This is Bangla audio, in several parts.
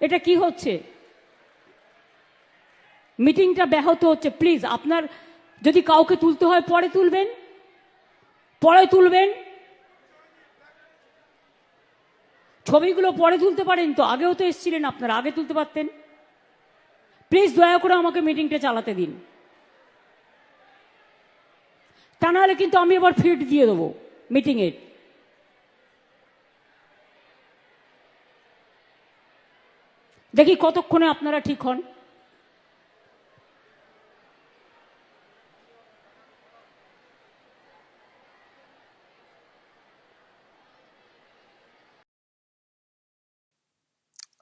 এটা কি হচ্ছে? মিটিংটা ব্যাহত হচ্ছে, প্লিজ, আপনার যদি কাউকে তুলতে হয়, পরে তুলবেন। পরে তুলবেন। ছবিগুলো পরে তুলতে পারেন তো, আগেও তো এসছিলেন আপনারা, আগে তুলতে পারতেন। প্লিজ দয়া করে আমাকে মিটিংটা চালাতে দিন। তা নাহলে কিন্তু আমি আবার ফিড দিয়ে দেবো মিটিংয়ের। দেখি কতক্ষণে আপনারা ঠিক হন।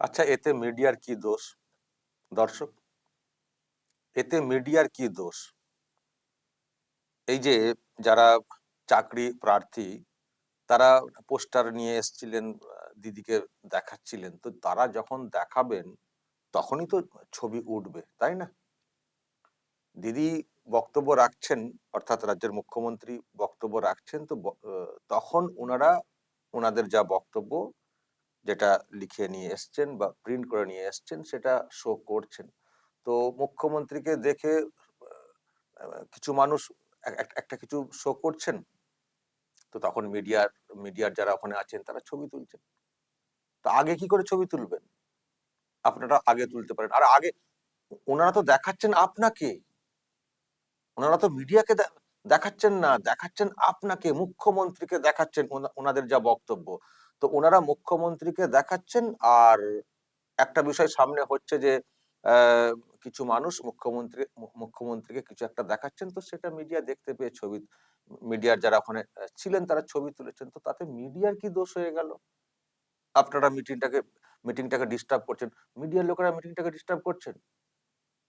আচ্ছা এতে মিডিয়ার কি দোষ? দর্শক, এতে মিডিয়ার কি দোষ? এই যে যারা চাকরি প্রার্থী, তারা পোস্টার নিয়ে এসেছিলেন দিদিকে দেখাচ্ছিলেন, তো তারা যখন দেখাবেন, তখনই তো ছবি উঠবে, তাই না? দিদি বক্তব্য রাখছেন, অর্থাৎ রাজ্যের মুখ্যমন্ত্রী বক্তব্য রাখছেন, তো তখন ওনারা ওনাদের যা বক্তব্য, যেটা লিখে নিয়ে এসছেন বা প্রিন্ট করে নিয়ে এসছেন, সেটা শো করছেন। তো মুখ্যমন্ত্রীকে দেখে কিছু মানুষ এক- এক- একটা কিছু শো করছেন, তো তখন মিডিয়ার মিডিয়ার যারা ওখানে আছেন, তারা ছবি তুলছেন। তো আগে কি করে ছবি তুলবেন? আপনারা আগে তুলতে পারেন। আর আগে ওনারা তো দেখাচ্ছেন আপনাকে। ওনারা তো মিডিয়াকে দেখাচ্ছেন না, দেখাচ্ছেন আপনাকে, মুখ্যমন্ত্রীকে দেখাচ্ছেন ওনাদের যা বক্তব্য। তো ওনারা মুখ্যমন্ত্রীকে দেখাচ্ছেন আর একটা বিষয় সামনে হচ্ছে যে কিছু মানুষ মুখ্যমন্ত্রী মুখ্যমন্ত্রীকে কিছু একটা দেখাচ্ছেন, তো সেটা মিডিয়া দেখতে পেয়ে ছবি, মিডিয়ার যারা ওখানে ছিলেন তারা ছবি তুলেছেন। তো তাতে মিডিয়ার কি দোষ হয়ে গেল? আপনারা মিটিংটাকে মিটিংটাকে ডিস্টার্ব করছেন। মিডিয়ার লোকেরা মিটিংটাকে ডিস্টার্ব করছেন?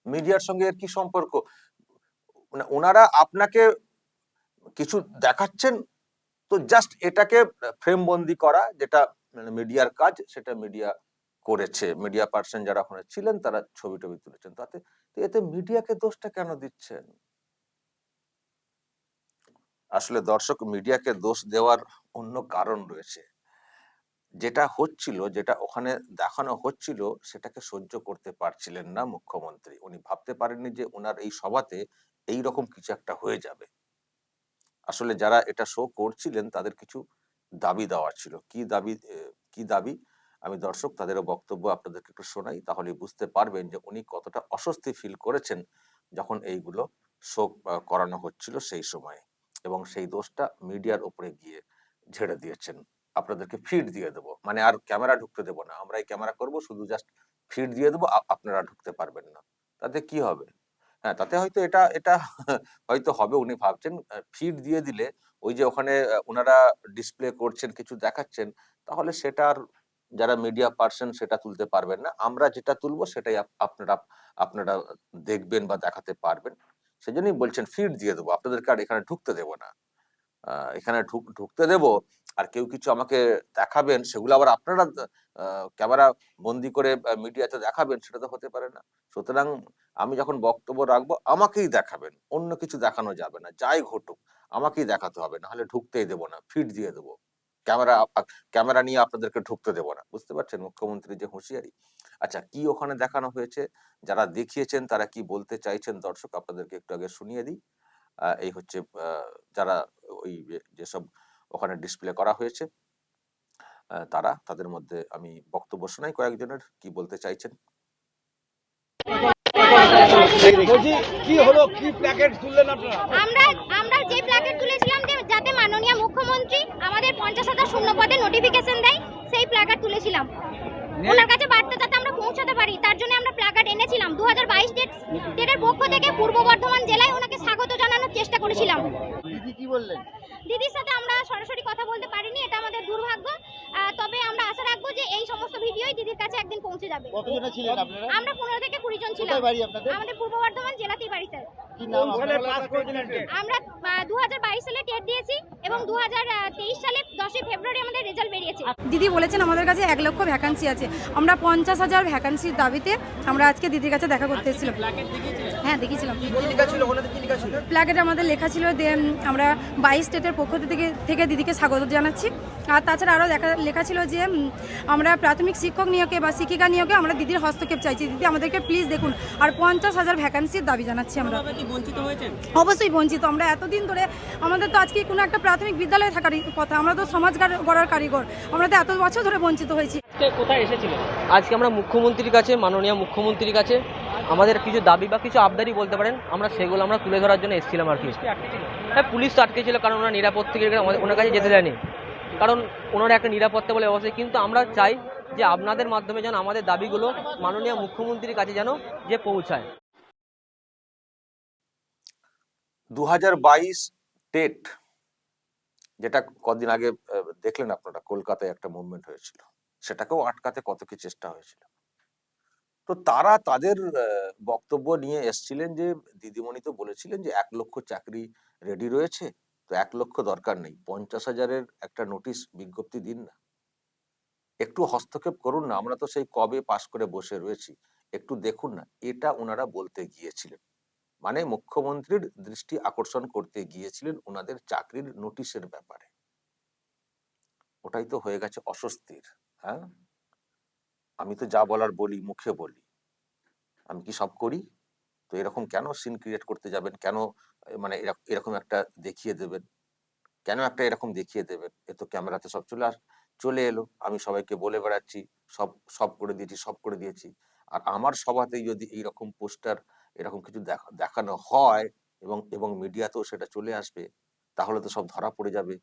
মিডিয়ার সঙ্গে এর কি সম্পর্ক? মানে ওনারা আপনাকে কিছু দেখাচ্ছেন? তো জাস্ট এটাকে ফ্রেম বন্দি করা, যেটা মানে মিডিয়ার কাজ, সেটা মিডিয়া করেছে। মিডিয়া পার্সন যারা ওখানে ছিলেন, তারা ছবি টবি তুলেছেন। তাতে এতে মিডিয়াকে দোষটা কেন দিচ্ছেন? আসলে দর্শক মিডিয়াকে দোষ দেওয়ার অন্য কারণ রয়েছে। যেটা হচ্ছিল, যেটা ওখানে দেখানো হচ্ছিল, সেটাকে সহ্য করতে পারছিলেন না মুখ্যমন্ত্রী। উনি ভাবতে পারেননি যে ওনার এই সভাতে এই রকম কিছু একটা হয়ে যাবে। আসলে যারা এটা শো করছিলেন, তাদের কিছু দাবি দেওয়া ছিল। কি দাবি কি দাবি? আমি দর্শক, তাদেরও বক্তব্য আপনাদেরকে একটু শোনাই তাহলে বুঝতে পারবেন যে উনি কতটা অস্বস্তি ফিল করেছেন যখন এইগুলো শো করানো হচ্ছিল সেই সময়ে। এবং সেই দোষটা মিডিয়ার উপরে গিয়ে ঝেড়ে দিয়েছেন। আপনাদেরকে ফিড দিয়ে দেবো। মানে আর ক্যামেরা ঢুকতে দেবো না। আমরা এই ক্যামেরা করব, শুধু জাস্ট ফিড দিয়ে দেবো আপনারা ঢুকতে পারবেন না। তাতে কি হবে? হ্যাঁ তাতে হয়তো এটা এটা হয়তো হবে, উনি ভাবছেন ফিড দিয়ে দিলে ওই যে ওখানে ওনারা ডিসপ্লে করছেন, কিছু দেখাচ্ছেন, তাহলে সেটার যারা মিডিয়া পার্সন সেটা তুলতে পারবেন না। আমরা যেটা তুলবো সেটাই আপ- আপনারা আপনারা দেখবেন বা দেখাতে পারবেন। সেজন্যই বলছেন ফিড দিয়ে দেবো। আপনাদেরকে আর এখানে ঢুকতে দেবো না। এখানে ঢুক- ঢুকতে দেব। আর কেউ কিছু আমাকে দেখাবেন, সেগুলো আবার আপনারা ক্যামেরা বন্দি করে মিডিয়াতে দেখাবেন, সেটা তো হতে পারে না। সুতরাং আমি যখন বক্তব্য রাখব, আমাকেই দেখাবেন। অন্য কিছু দেখানো যাবে না, যাই ঘটুক, আমাকেই দেখাতে হবে না হলে ঢুকতেই দেবো না, ফিট দিয়ে দেবো। ক্যামেরা ক্যামেরা নিয়ে আপনাদেরকে ঢুকতে দেবো না, বুঝতে পারছেন? মুখ্যমন্ত্রী যে হুঁশিয়ারি। আচ্ছা কি ওখানে দেখানো হয়েছে? যারা দেখিয়েছেন, তারা কি বলতে চাইছেন? দর্শক, আপনাদেরকে একটু আগে শুনিয়ে দিই। এই হচ্ছে যারা ওই যেসব ওখানে ডিসপ্লে করা হয়েছে তারা তাদের মধ্যে আমি বক্তব্য শোনাই কয়েকজনের কি বলতে চাইছেন? কি হলো কি প্যাকেট তুললেন আপনারা? আমরা আমরা যে প্ল্যাকেট তুলেছিলাম যাতে মাননীয় মুখ্যমন্ত্রী আমাদের পঞ্চাশ হাজার শূন্য পদে নোটিফিকেশন দেয় সেই প্ল্যাকার্ড তুলেছিলাম। ওনার কাছে বার্তা যাতে আমরা পৌঁছাতে পারি তার জন্য আমরা প্ল্যাকার্ড দু হাজার বাইশ ডেট ডেটের পক্ষ থেকে পূর্ব বর্ধমান জেলায় ওনাকে স্বাগত জানানোর চেষ্টা করেছিলাম। দিদি কি বললেন? দিদির সাথে আমরা সরাসরি কথা বলতে পারিনি এটা আমাদের তবে আমরা আশা রাখব যে এই সমস্ত ভিডিওই দিদির কাছে একদিন পৌঁছে যাবে। কতজনে ছিলেন আপনারা? আমরা পনেরো থেকে কুড়ি জন ছিলাম। কোথায় বাড়ি আপনাদের? আমাদের পূর্ব বর্ধমান জেলাতেই বাড়ি স্যার। কি নাম আমরা দু হাজার বাইশ সালে টেট দিয়েছি এবং দু হাজার তেইশ সালে দশই ফেব্রুয়ারি আমাদের রেজাল্ট বেরিয়েছে। দিদি বলেছেন আমাদের কাছে এক লক্ষ ভ্যাকান্সি আছে। আমরা পঞ্চাশ হাজার ভ্যাকান্সির দাবিতে আমরা আজকে দিদির কাছে দেখা করতে এসেছিলাম। হ্যাঁ দেখেছিলাম প্ল্যাকেটে আমাদের লেখা ছিল যে আমরা বাইশ স্টেটের পক্ষ থেকে থেকে দিদিকে স্বাগত জানাচ্ছি। আর তাছাড়া আরও দেখা লেখা ছিল যে আমরা প্রাথমিক শিক্ষক নিয়োগে বা শিক্ষিকা নিয়োগে আমরা দিদির হস্তক্ষেপ চাইছি। দিদি আমাদেরকে প্লিজ দেখুন। আর পঞ্চাশ হাজার ভ্যাকান্সির দাবি জানাচ্ছি আমরা। অবশ্যই বঞ্চিত। আমরা এতদিন ধরে আমাদের তো আজকে কোনো একটা প্রাথমিক বিদ্যালয়ে থাকার কথা আমরা তো সমাজ গড়ার কারিগর। আমরা তো এত বছর ধরে বঞ্চিত হয়েছি। কোথায় এসেছিল আজকে আমরা মুখ্যমন্ত্রীর কাছে মাননীয় মুখ্যমন্ত্রীর কাছে আমাদের কিছু দাবি বা কিছু আবদারি বলতে পারেন আমরা সেগুলো আমরা তুলে ধরার জন্য এসেছিলাম আর কি। হ্যাঁ পুলিশ তো আটকে ছিল কারণ ওনারা নিরাপত্তা থেকে আমাদের ওনার কাছে যেতে দেয়নি। কারণ ওনারা একটা নিরাপত্তা বলে অবশ্যই কিন্তু আমরা চাই যে আপনাদের মাধ্যমে যেন আমাদের দাবিগুলো মাননীয় মুখ্যমন্ত্রীর কাছে যেন যে পৌঁছায়। দু হাজার বাইশ টেট যেটা কদিন আগে দেখলেন আপনারা কলকাতায় একটা মুভমেন্ট হয়েছিল। সেটাকেও আটকাতে কত কি চেষ্টা হয়েছিল। তো তারা তাদের বক্তব্য নিয়ে এসছিলেন যে, দিদিমণি তো বলেছিলেন যে, এক লক্ষ চাকরি রেডি রয়েছে, তো এক লক্ষ দরকার নেই, পঞ্চাশ হাজারের একটা নোটিশ বিজ্ঞপ্তি দিন না। একটু হস্তক্ষেপ করুন না, আমরা তো সেই কবে পাশ করে বসে রয়েছি, একটু দেখুন না, এটা ওনারা বলতে গিয়েছিলেন। মানে মুখ্যমন্ত্রীর দৃষ্টি আকর্ষণ করতে গিয়েছিলেন ওনাদের চাকরির নোটিশের ব্যাপারে। ওটাই তো হয়ে গেছে অস্বস্তির হ্যাঁ? আমি তো যা বলার বলি, মুখে বলি। আমি কি সব করি? তো এরকম কেন সিন ক্রিয়েট করতে যাবেন? কেন মানে এরক- এরকম একটা দেখিয়ে দেবেন? কেন একটা এরকম দেখিয়ে দেবেন? এ তো ক্যামেরাতে সব চলে আস চলে এলো। আমি সবাইকে বলে বেড়াচ্ছি, সব সব করে দিয়েছি, সব করে দিয়েছি। আর আমার সভাতেই যদি এইরকম পোস্টার, এরকম কিছু দেখা- দেখানো হয় এবং এবং মিডিয়াতেও সেটা চলে আসবে, তাহলে তো সব ধরা পড়ে যাবে।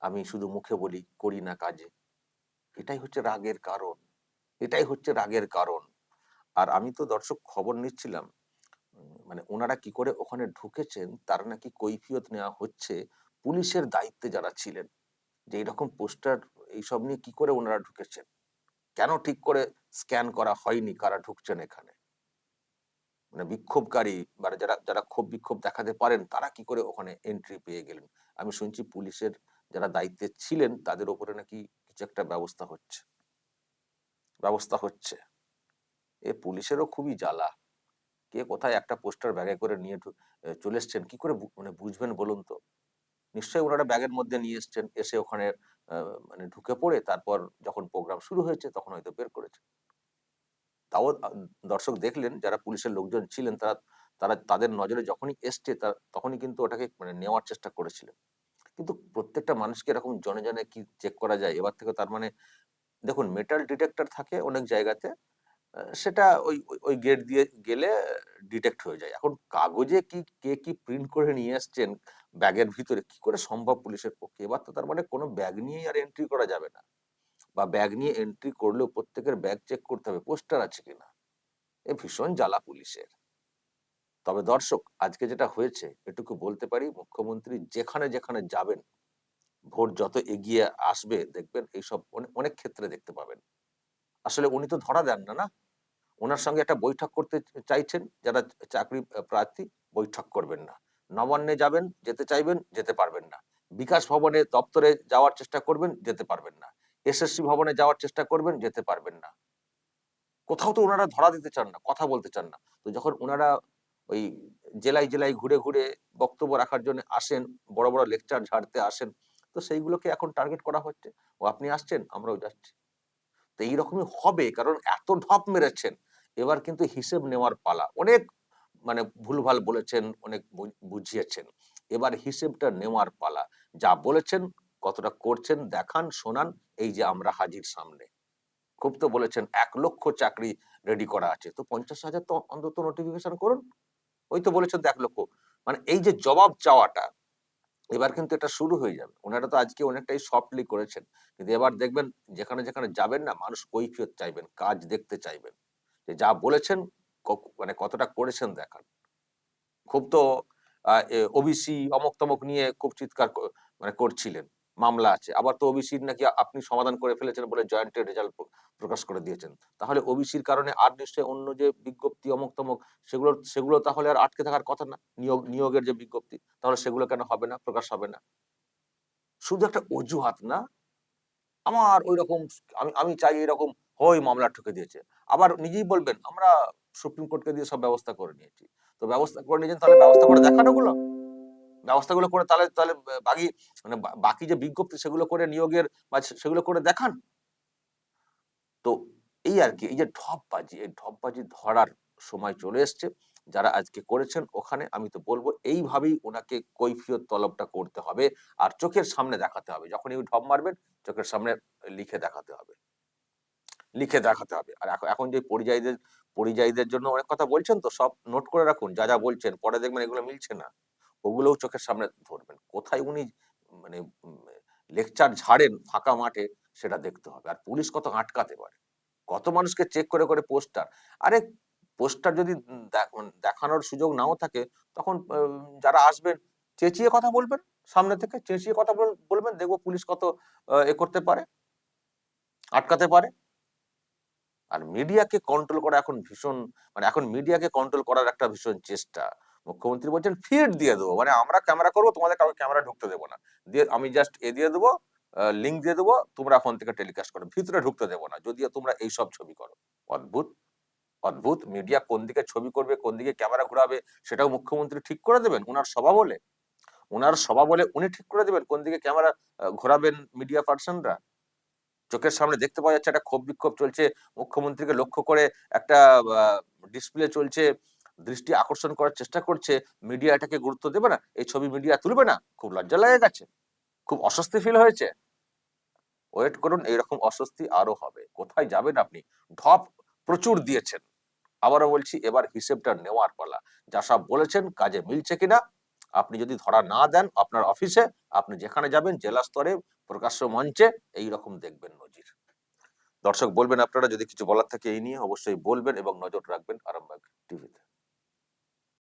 আমি শুধু মুখে বলি, করি না কাজে। এটাই হচ্ছে রাগের কারণ। এটাই হচ্ছে রাগের কারণ। আর আমি তো দর্শক খবর নিচ্ছিলাম মানে ওনারা কি করে ওখানে ঢুকেছেন, তার নাকি কৈফিয়ত নেওয়া হচ্ছে পুলিশের দায়িত্বে যারা ছিলেন। যে এইরকম পোস্টার, এইসব নিয়ে কি করে ওনারা ঢুকেছেন? কেন ঠিক করে স্ক্যান করা হয়নি কারা ঢুকছেন এখানে? মানে বিক্ষোভকারী বা যারা যারা ক্ষোভ বিক্ষোভ দেখাতে পারেন, তারা কি করে ওখানে এন্ট্রি পেয়ে গেলেন? আমি শুনছি পুলিশের যারা দায়িত্বে ছিলেন, তাদের ওপরে নাকি কিছু একটা ব্যবস্থা হচ্ছে। ব্যবস্থা হচ্ছে। এ পুলিশেরও খুবই জ্বালা। কে কোথায় একটা পোস্টার ব্যাগে করে নিয়ে চলে এসছেন? কি করে মানে বুঝবেন বলুন তো? নিশ্চয়ই ওনারা ব্যাগের মধ্যে নিয়ে এসছেন, এসে ওখানে মানে ঢুকে পড়ে, তারপর যখন প্রোগ্রাম শুরু হয়েছে তখন হয়তো বের করেছে তাও দর্শক দেখলেন, যারা পুলিশের লোকজন ছিলেন, তারা তারা তাদের নজরে যখনই এসছে তখনই কিন্তু ওটাকে মানে নেওয়ার চেষ্টা করেছিলেন। কিন্তু প্রত্যেকটা মানুষকে এরকম জনে জনে কি চেক করা যায়? এবার থেকে তার মানে দেখুন মেটাল ডিটেক্টর থাকে অনেক জায়গাতে সেটা ওই, ওই- গেট দিয়ে গেলে ডিটেক্ট হয়ে যায়। এখন কাগজে কি, কে কি প্রিন্ট করে নিয়ে আসছেন, ব্যাগের ভিতরে, কি করে সম্ভব পুলিশের পক্ষে? এবার তো তার মানে কোনো ব্যাগ নিয়েই আর এন্ট্রি করা যাবে না। বা ব্যাগ নিয়ে এন্ট্রি করলেও প্রত্যেকের ব্যাগ চেক করতে হবে, পোস্টার আছে কিনা? এ ভীষণ জ্বালা পুলিশের। তবে দর্শক, আজকে যেটা হয়েছে, এটুকু বলতে পারি, মুখ্যমন্ত্রী যেখানে যেখানে যাবেন ভোট যত এগিয়ে আসবে, দেখবেন এইসব অনেক ক্ষেত্রে দেখতে পাবেন। আসলে উনি তো ধরা দেন না না? ওনার সঙ্গে একটা বৈঠক করতে চাইছেন, যারা চাকরি প্রার্থী, বৈঠক করবেন না। নবান্নে যাবেন, যেতে চাইবেন, যেতে পারবেন না। বিকাশ ভবনে দপ্তরে যাওয়ার চেষ্টা করবেন, যেতে পারবেন না। এসএসসি ভবনে যাওয়ার চেষ্টা করবেন, যেতে পারবেন না। কোথাও তো ওনারা ধরা দিতে চান না, কথা বলতে চান না। তো যখন ওনারা ওই জেলায় জেলায় ঘুরে ঘুরে বক্তব্য রাখার জন্য আসেন, বড় বড় লেকচার ঝাড়তে আসেন তো সেইগুলোকে এখন টার্গেট করা হচ্ছে। ও আপনি আসছেন, আমরাও যাচ্ছি। তো এইরকমই হবে, কারণ এত ঢপ মেরেছেন। এবার কিন্তু হিসেব নেওয়ার পালা। অনেক মানে ভুলভাল বলেছেন, অনেক বুঝিয়েছেন। এবার হিসেবটা নেওয়ার পালা। যা বলেছেন, কতটা করছেন, দেখান, শোনান, এই যে আমরা হাজির সামনে। খুব তো বলেছেন, এক লক্ষ চাকরি রেডি করা আছে। তো পঞ্চাশ হাজার তো অন্তত নোটিফিকেশন করুন। ওই তো বলেছেন এক লক্ষ। মানে এই যে জবাব চাওয়াটা এবার কিন্তু এটা শুরু হয়ে যাবে। ওনারা তো আজকে অনেকটাই সফটলি করেছেন। কিন্তু এবার দেখবেন যেখানে যেখানে যাবেন না, মানুষ কৈফিয়ত চাইবেন, কাজ দেখতে চাইবেন। যে যা বলেছেন মানে কতটা করেছেন দেখান। খুব তো ওবিসি অমক তমক নিয়ে খুব চিৎকার মানে করছিলেন। মামলা আছে। আবার তো ওবিসির নাকি আপনি সমাধান করে ফেলেছেন বলে জয়েন্টের রেজাল্ট প্রকাশ করে দিয়েছেন। তাহলে ওবিসির কারণে আর নিশ্চয়ই অন্য যে বিজ্ঞপ্তি অমক তমক সেগুলো সেগুলো তাহলে আর আটকে থাকার কথা না? নিয়োগ নিয়োগের যে বিজ্ঞপ্তি, তাহলে সেগুলো কেন হবে না? প্রকাশ হবে না? শুধু একটা অজুহাত না? আমার ওই রকম আমি আমি চাই এরকম হয় মামলা ঠুকে দিয়েছে। আবার নিজেই বলবেন, আমরা সুপ্রিম কোর্টকে দিয়ে সব ব্যবস্থা করে নিয়েছি। তো ব্যবস্থা করে নিয়েছেন, তাহলে ব্যবস্থা করে দেখানো গুলো ব্যবস্থাগুলো করে তাহলে তাহলে বাকি মানে বাকি যে বিজ্ঞপ্তি সেগুলো করে নিয়োগের বা সেগুলো করে দেখান। তো এই আর কি, এই যে ঢপবাজি, এই ঢপবাজি ধরার সময় চলে এসছে, যারা আজকে করেছেন ওখানে, আমি তো বলব এইভাবেই ওনাকে কৈফিয়ত তলবটা করতে হবে আর চোখের সামনে দেখাতে হবে। যখনই উনি ঢপ মারবেন, চোখের সামনে লিখে দেখাতে হবে। লিখে দেখাতে হবে। আর এখন যে পরিযায়ীদের পরিযায়ীদের জন্য অনেক কথা বলছেন তো, সব নোট করে রাখুন। যা যা বলছেন, পরে দেখবেন এগুলো মিলছে না। ওগুলোও চোখের সামনে ধরবেন। কোথায় উনি মানে লেকচার ঝাড়েন ফাঁকা মাঠে, সেটা দেখতে হবে। আর পুলিশ কত আটকাতে পারে? কত মানুষকে চেক করে করে পোস্টার? আরে, পোস্টার যদি উম দেখানোর সুযোগ নাও থাকে, তখন যারা আসবেন, চেঁচিয়ে কথা বলবেন, সামনে থেকে চেঁচিয়ে কথা বল- বলবেন, দেখব পুলিশ কত এ করতে পারে, আটকাতে পারে। আর মিডিয়াকে কন্ট্রোল করা এখন ভীষণ মানে এখন মিডিয়াকে কন্ট্রোল করার একটা ভীষণ চেষ্টা। মুখ্যমন্ত্রী বলছেন ফিড দিয়ে দেবো। মানে আমরা ক্যামেরা করব, তোমাদের কাউকে ক্যামেরা ঢুকতে দেবো না। দিয়ে আমি জাস্ট এ দিয়ে দেবো লিঙ্ক দিয়ে দেবো, তোমরা ফোন থেকে টেলিকাস্ট করো। ভিতরে ঢুকতে দেবো না, যদিও তোমরা এইসব ছবি করো। অদ্ভুত অদ্ভুত মিডিয়া কোন দিকে ছবি করবে, কোন দিকে ক্যামেরা ঘুরাবে, সেটাও মুখ্যমন্ত্রী ঠিক করে দেবেন ওনার সভা বলে। ওনার সভা বলে উনি ঠিক করে দেবেন কোন দিকে ক্যামেরা ঘোরাবেন মিডিয়া পার্সনরা চোখের সামনে দেখতে পাওয়া যাচ্ছে একটা ক্ষোভ বিক্ষোভ চলছে, মুখ্যমন্ত্রীকে লক্ষ্য করে একটা ডিসপ্লে চলছে দৃষ্টি আকর্ষণ করার চেষ্টা করছে মিডিয়া এটাকে গুরুত্ব দেবে না, এই ছবি মিডিয়া তুলবে না, খুব লজ্জা লেগে গেছে, খুব অস্বস্তি ফিল হয়েছে। ওয়েট করুন, এইরকম অস্বস্তি আরও হবে, কোথায় যাবেন আপনি? ঢপ প্রচুর দিয়েছেন। আবারও বলছি, এবার হিসেবটা নেওয়ার পালা, যা সব বলেছেন, কাজে মিলছে কিনা? আপনি যদি ধরা না দেন আপনার অফিসে, আপনি যেখানে যাবেন, জেলা স্তরে, প্রকাশ্য মঞ্চে এই রকম দেখবেন নজির। দর্শক বলবেন আপনারা, যদি কিছু বলার থাকে এই নিয়ে, অবশ্যই বলবেন এবং নজর রাখবেন আরামবাগ